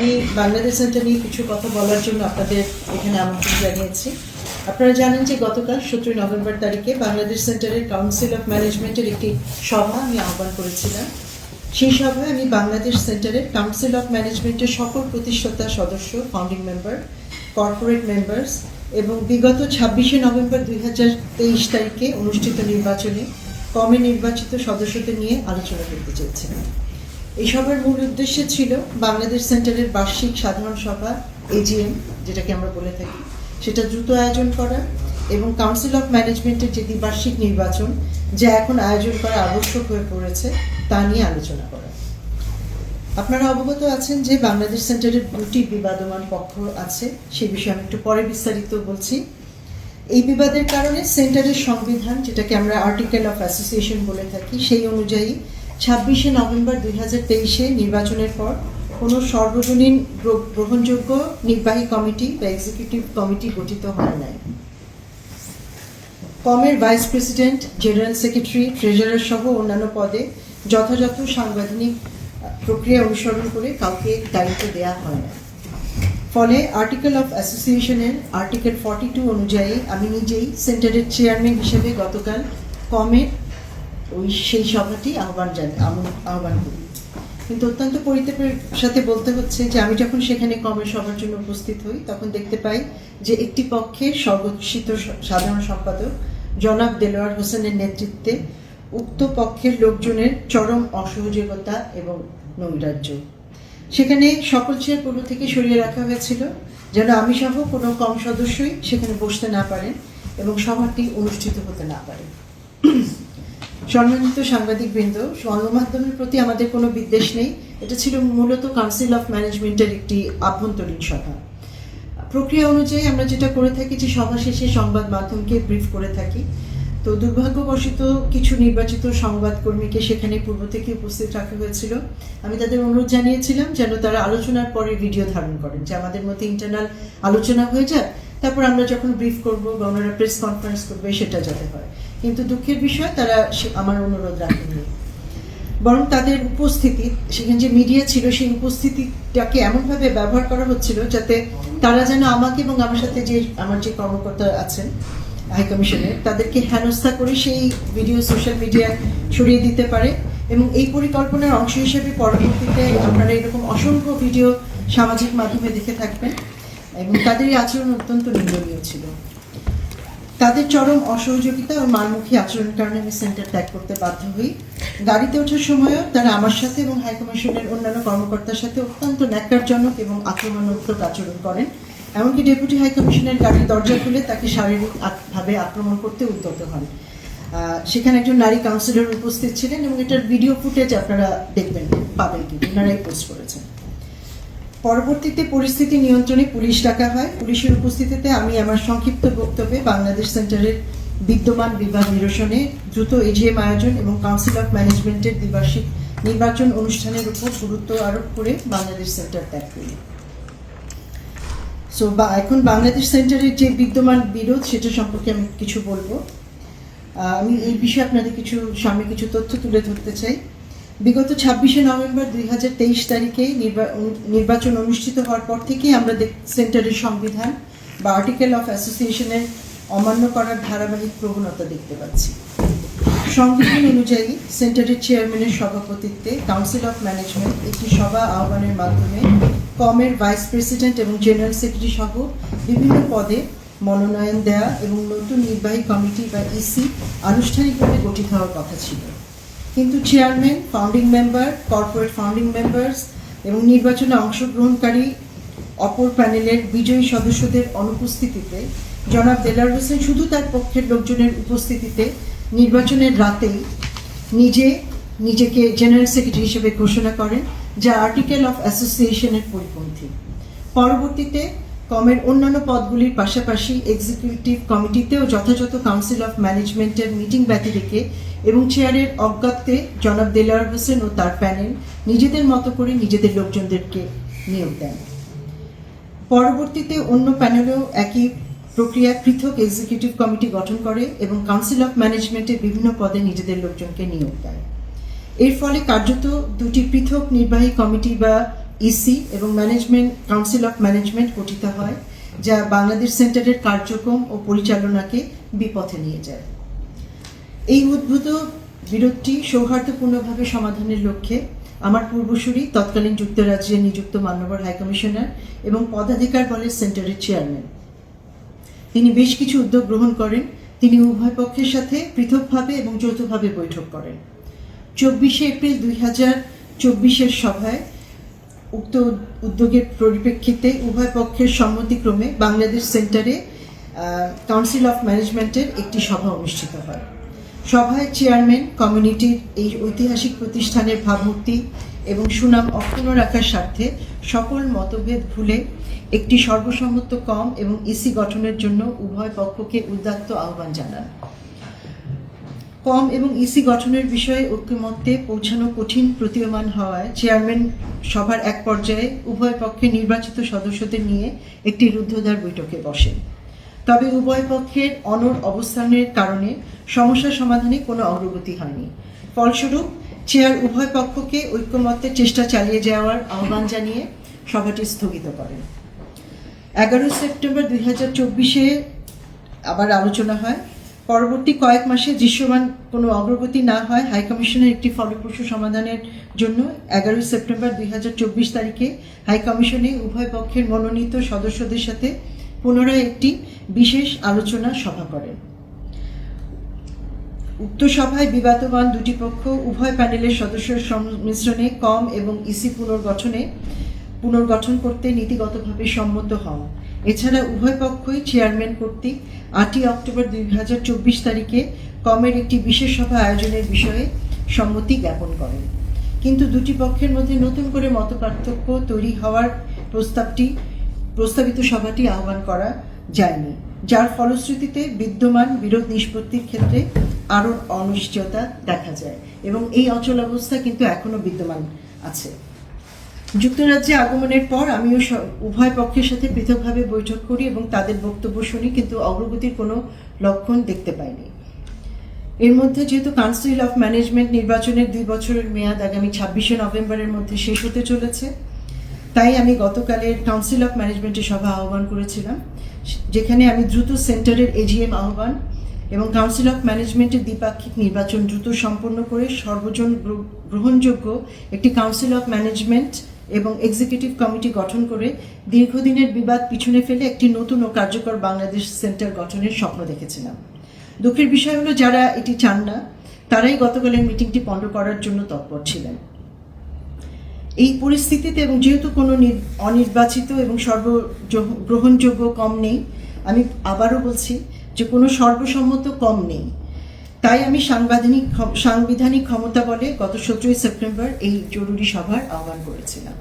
আমি বাংলাদেশ সেন্টার নিয়ে কিছু কথা বলার জন্য আপনাদের এখানে আমন্ত্রণ জানিয়েছি। আপনারা জানেন যে গতকাল সতেরোই নভেম্বর তারিখে বাংলাদেশ সেন্টারের কাউন্সিল অফ ম্যানেজমেন্টের একটি সভা আমি আহ্বান করেছিলাম। সেই সভায় আমি বাংলাদেশ সেন্টারের কাউন্সিল অফ ম্যানেজমেন্টের সকল প্রতিষ্ঠাতা সদস্য ফাউন্ডিং মেম্বার কর্পোরেট মেম্বার্স এবং বিগত ছাব্বিশে নভেম্বর দুই হাজার তেইশ তারিখে অনুষ্ঠিত নির্বাচনে কমে নির্বাচিত সদস্যদের নিয়ে আলোচনা করতে চেয়েছিলাম। এই সভার মূল উদ্দেশ্য ছিল বাংলাদেশ সেন্টারের বার্ষিক সাধারণ সভা এজিএম যেটাকে আমরা বলে থাকি। সেটা দ্রুত আয়োজন করা এবং কাউন্সিল অফ ম্যানেজমেন্টের যে দ্বিবার্ষিক নির্বাচন, যা এখন আয়োজন করা আবশ্যক হয়ে পড়েছে, তা নিয়ে আলোচনা করা। আপনারা অবগত আছেন যে বাংলাদেশ সেন্টারের দুটি বিবাদমান পক্ষ আছে, সে বিষয়ে আমি একটু পরে বিস্তারিত বলছি। এই বিবাদের কারণে সেন্টারের সংবিধান, যেটাকে আমরা আর্টিকেল অফ অ্যাসোসিয়েশন বলে থাকি, সেই অনুযায়ী ছাব্বিশে নভেম্বর দুই হাজার তেইশে নির্বাচনের পর কোনো সর্বজনীন গ্রহণযোগ্য নির্বাহী কমিটি বা এক্সিকিউটিভ কমিটি গঠিত হয় নাই। কমের vice president general secretary treasurer সহ অন্যান্য পদে যথাযথ সাংবিধানিক প্রক্রিয়া অনুসরণ করে কাউকে দায়িত্ব দেওয়া হয় না ফলে আর্টিকেল অফ অ্যাসোসিয়েশনের আর্টিকেল ফর্টি টু অনুযায়ী আমি নিজেই সেন্টারের চেয়ারম্যান হিসেবে গতকাল কমের ওই সেই সভাটি আহ্বান জানি আহ্বান করি। কিন্তু অত্যন্ত পরিতাপের সাথে বলতে হচ্ছে যে, আমি যখন সেখানে কমের সভার জন্য উপস্থিত হই, তখন দেখতে পাই যে একটি পক্ষে সর্বঘোষিত সাধারণ সম্পাদক জনাব দেলোয়ার হোসেনের নেতৃত্বে উক্ত পক্ষের লোকজনের চরম অসহযোগিতা এবং নৈরাজ্য। সেখানে সকল চেয়ার পূর্ব থেকে সরিয়ে রাখা হয়েছিল, যেন আমি সহ কোনো কম সদস্যই সেখানে বসতে না পারেন এবং সভাটি অনুষ্ঠিত হতে না পারে। সম্মানিত সাংবাদিক বৃন্দ গণমাধ্যমের প্রতি আমাদের কোনো বিদ্বেষ নেই। এটা ছিল মূলত কাউন্সিল অফ ম্যানেজমেন্টের একটি আভ্যন্তরীণ সভা। প্রক্রিয়া অনুযায়ী আমরা যেটা করে থাকি যে সভা শেষে সংবাদ মাধ্যমকে ব্রিফ করে থাকি। তো দুর্ভাগ্যবশত কিছু নির্বাচিত সংবাদকর্মীকে সেখানে পূর্ব থেকে উপস্থিত রাখা হয়েছিল। আমি তাদের অনুরোধ জানিয়েছিলাম যেন তারা আলোচনার পরে ভিডিও ধারণ করেন, যে আমাদের মধ্যে ইন্টারনাল আলোচনা হয়ে যাক, তারপর আমরা যখন ব্রিফ করব বা ওনারা প্রেস কনফারেন্স করবে, সেটা যাতে হয়। কিন্তু দুঃখের বিষয়, তারা আমার অনুরোধ রাখেননি। বরং তাদের উপস্থিতি, সেখানে যে মিডিয়া ছিল, সেই উপস্থিতিটাকে এমনভাবে ব্যবহার করা হচ্ছিল যাতে তারা যেন আমাকে এবং আমার সাথে যে, আমার যে কর্মকর্তা আছেন হাই কমিশনের, তাদেরকে হেনস্থা করে সেই ভিডিও সোশ্যাল মিডিয়ায় ছড়িয়ে দিতে পারে এবং এই পরিকল্পনার অংশ হিসেবে পরবর্তীতে আপনারা এরকম অসংখ্য ভিডিও সামাজিক মাধ্যমে দেখে থাকবেন এবং তাদের এই আচরণ অত্যন্ত নিন্দনীয় ছিল। তাদের চরম অসহযোগিতা ও মানমুখী আচরণের কারণে আমি সেন্টার ত্যাগ করতে বাধ্য হই। গাড়িতে ওঠার সময়ও তারা আমার সাথে এবং হাইকমিশনের অন্যান্য কর্মকর্তার সাথে অত্যন্ত ন্যাক্কারজনক এবং আক্রমণাত্মক আচরণ করেন। এমনকি ডেপুটি হাইকমিশনের গাড়ির দরজা খুলে তাকে শারীরিকভাবে আক্রমণ করতে উদ্যত হন। সেখানে একজন নারী কাউন্সিলর উপস্থিত ছিলেন এবং এটার ভিডিও ফুটেজ আপনারা দেখবেন, পাবেন কিন্তু, ওনারাই পোস্ট করেছেন। পরবর্তীতে পরিস্থিতি নিয়ন্ত্রণে পুলিশ ডাকা হয়। পুলিশের উপস্থিতিতে আমি আমার সংক্ষিপ্ত বক্তব্যে বাংলাদেশ সেন্টারের বিদ্যমান বিবাদ নিরসনে দ্রুত এজিএম আয়োজন এবং কাউন্সিল অফ ম্যানেজমেন্টের দ্বিবার্ষিক নির্বাচন অনুষ্ঠানের উপর গুরুত্ব আরোপ করে বাংলাদেশ সেন্টার ত্যাগ করি। সো বা এখন বাংলাদেশ সেন্টারের যে বিদ্যমান বিরোধ, সেটা সম্পর্কে আমি কিছু বলব। আমি এই বিষয়ে আপনাদের কিছু, সামনে কিছু তথ্য তুলে ধরতে চাই। বিগত ছাব্বিশে নভেম্বর দুই হাজার তেইশ তারিখে নির্বা- নির্বাচন অনুষ্ঠিত হওয়ার পর থেকেই আমরা সেন্টারের সংবিধান বা আর্টিকেল অফ অ্যাসোসিয়েশনের অমান্য করার ধারাবাহিক প্রবণতা দেখতে পাচ্ছি। সংবিধান অনুযায়ী সেন্টারের চেয়ারম্যানের সভাপতিত্বে কাউন্সিল অফ ম্যানেজমেন্ট একটি সভা আহ্বানের মাধ্যমে কমের ভাইস প্রেসিডেন্ট এবং জেনারেল সেক্রেটারি সহ বিভিন্ন পদে মনোনয়ন দেয়া এবং নতুন নির্বাহী কমিটি বা ইসি আনুষ্ঠানিকভাবে গঠিত হওয়ার কথা ছিল। কিন্তু chairman founding member corporate founding members এবং নির্বাচনে অংশগ্রহণকারী অপর প্যানেলের বিজয়ী সদস্যদের অনুপস্থিতিতে জনাব দেলার হোসেন শুধু তার পক্ষের লোকজনের উপস্থিতিতে নির্বাচনের রাতেই নিজে নিজেকে জেনারেল সেক্রেটারি হিসেবে ঘোষণা করেন, যা আর্টিকেল অফ অ্যাসোসিয়েশনের পরিপন্থী। পরবর্তীতে কমের অন্যান্য পদগুলির পাশাপাশি এক্সিকিউটিভ কমিটিতেও যথাযথ কাউন্সিল অফ ম্যানেজমেন্টের মিটিং ব্যতি রেখে এবং চেয়ারের অজ্ঞাতে জনাব দেলার হোসেন ও তার প্যানেল নিজেদের মতো করে নিজেদের লোকজনদেরকে নিয়োগ দেন। পরবর্তীতে অন্য প্যানেলেও একই প্রক্রিয়া পৃথক এক্সিকিউটিভ কমিটি গঠন করে এবং কাউন্সিল অফ ম্যানেজমেন্টের বিভিন্ন পদে নিজেদের লোকজনকে নিয়োগ দেয়। এর ফলে কার্যত দুটি পৃথক নির্বাহী কমিটি বা ইসি এবং ম্যানেজমেন্ট কাউন্সিল অফ ম্যানেজমেন্ট গঠিত হয়, যা বাংলাদেশ সেন্টারের কার্যক্রম ও পরিচালনাকে বিপথে নিয়ে যায়। এই উদ্ভূত বিরোধটি সৌহার্দ্যপূর্ণভাবে সমাধানের লক্ষ্যে আমার পূর্বসূরি, তৎকালীন যুক্তরাজ্যে নিযুক্ত মান্যবর হাইকমিশনার এবং পদাধিকার বলের সেন্টারের চেয়ারম্যান তিনি বেশ কিছু উদ্যোগ গ্রহণ করেন। তিনি উভয় পক্ষের সাথে পৃথকভাবে এবং যৌথভাবে বৈঠক করেন। চব্বিশে এপ্রিল দুই হাজার চব্বিশের সভায় উক্ত উদ্যোগের পরিপ্রেক্ষিতে উভয় পক্ষের সম্মতিক্রমে বাংলাদেশ সেন্টারে কাউন্সিল অফ ম্যানেজমেন্টের একটি সভা অনুষ্ঠিত হয়। সভায় চেয়ারম্যান কমিউনিটির এই ঐতিহাসিক প্রতিষ্ঠানের ভাবমূর্তি এবং সুনাম অক্ষুণ্ণ রাখার স্বার্থে সকল মতভেদ ভুলে একটি সর্বসম্মত কম এবং ইসি গঠনের জন্য উভয় পক্ষকে উদ্যাত্ত আহ্বান জানান। কম এবং ইসি গঠনের বিষয়ে ঐক্যমত্যে পৌঁছানো কঠিন প্রতীয়মান হওয়ায় চেয়ারম্যান সভার এক পর্যায়ে উভয় পক্ষে নির্বাচিত সদস্যদের নিয়ে একটি রুদ্ধদ্বার বৈঠকে বসেন। তবে উভয় পক্ষের অনর অবস্থানের কারণে সমস্যা সমাধানে কোনো অগ্রগতি হয়নি। ফলস্বরূপ, চেয়ার উভয় পক্ষকে ঐক্যমত্যের চেষ্টা চালিয়ে যাওয়ার আহ্বান জানিয়ে সভাটি স্থগিত করেন। এগারো সেপ্টেম্বর দুই হাজার চব্বিশে আবার আলোচনা হয়। পরবর্তী কয়েক মাসে দৃশ্যমান কোনো অগ্রগতি না হয় হাইকমিশনের একটি ফলপ্রসূ সমাধানের জন্য এগারোই সেপ্টেম্বর দুই হাজার চব্বিশ তারিখে হাইকমিশনে উভয় পক্ষের মনোনীত সদস্যদের সাথে পুনরায় একটি বিশেষ আলোচনা সভা করেন। উক্ত সভায় বিবাদমান দুটি পক্ষ উভয় প্যানেলের সদস্যের সংমিশ্রণে কম এবং ইসি পুনর্গঠনে পুনর্গঠন করতে নীতিগতভাবে সম্মত হন। এছাড়া উভয় পক্ষই চেয়ারম্যান কর্তৃক আটই অক্টোবর দুই হাজার চব্বিশ তারিখে কমের একটি বিশেষ সভা আয়োজনের বিষয়ে সম্মতি জ্ঞাপন করেন। কিন্তু দুটি পক্ষের মধ্যে নতুন করে মতপার্থক্য তৈরি হওয়ার প্রস্তাবটি, প্রস্তাবিত সভাটি আহ্বান করা যায়নি, যার ফলশ্রুতিতে বিদ্যমান বিরোধ নিষ্পত্তির ক্ষেত্রে আরও অনিশ্চয়তা দেখা যায় এবং এই অচলাবস্থা কিন্তু এখনও বিদ্যমান আছে। যুক্তরাজ্যে আগমনের পর আমিও উভয় পক্ষের সাথে পৃথকভাবে বৈঠক করি এবং তাদের বক্তব্য শুনি, কিন্তু অগ্রগতির কোনো লক্ষণ দেখতে পাইনি। এর মধ্যে যেহেতু কাউন্সিল অফ ম্যানেজমেন্ট নির্বাচনের দুই বছরের মেয়াদ আগামী ছাব্বিশে নভেম্বরের মধ্যে শেষ হতে চলেছে, তাই আমি গতকালের কাউন্সিল অফ ম্যানেজমেন্টের সভা আহ্বান করেছিলাম, যেখানে আমি দ্রুত সেন্টারের এজিএম আহ্বান এবং কাউন্সিল অফ ম্যানেজমেন্টের দ্বিপাক্ষিক নির্বাচন দ্রুত সম্পন্ন করে সর্বজন গ্র- গ্রহণযোগ্য একটি কাউন্সিল অফ ম্যানেজমেন্ট এবং এক্সিকিউটিভ কমিটি গঠন করে দীর্ঘদিনের বিবাদ পিছনে ফেলে একটি নতুন ও কার্যকর বাংলাদেশ সেন্টার গঠনের স্বপ্ন দেখেছিলাম। দুঃখের বিষয় হলো, যারা এটি চান না, তারাই গতকালের মিটিংটি পণ্ড করার জন্য তৎপর ছিলেন। এই পরিস্থিতিতে এবং যেহেতু কোনো নির- অনির্বাচিত এবং সর্ব গ্রহণযোগ্য কম নেই, আমি আবারও বলছি যে কোনো সর্বসম্মত কম নেই। তাই আমি সাংবিধানিক সাংবিধানিক ক্ষমতা বলে গত সতেরোই সেপ্টেম্বর এই জরুরি সভার আহ্বান করেছিলাম।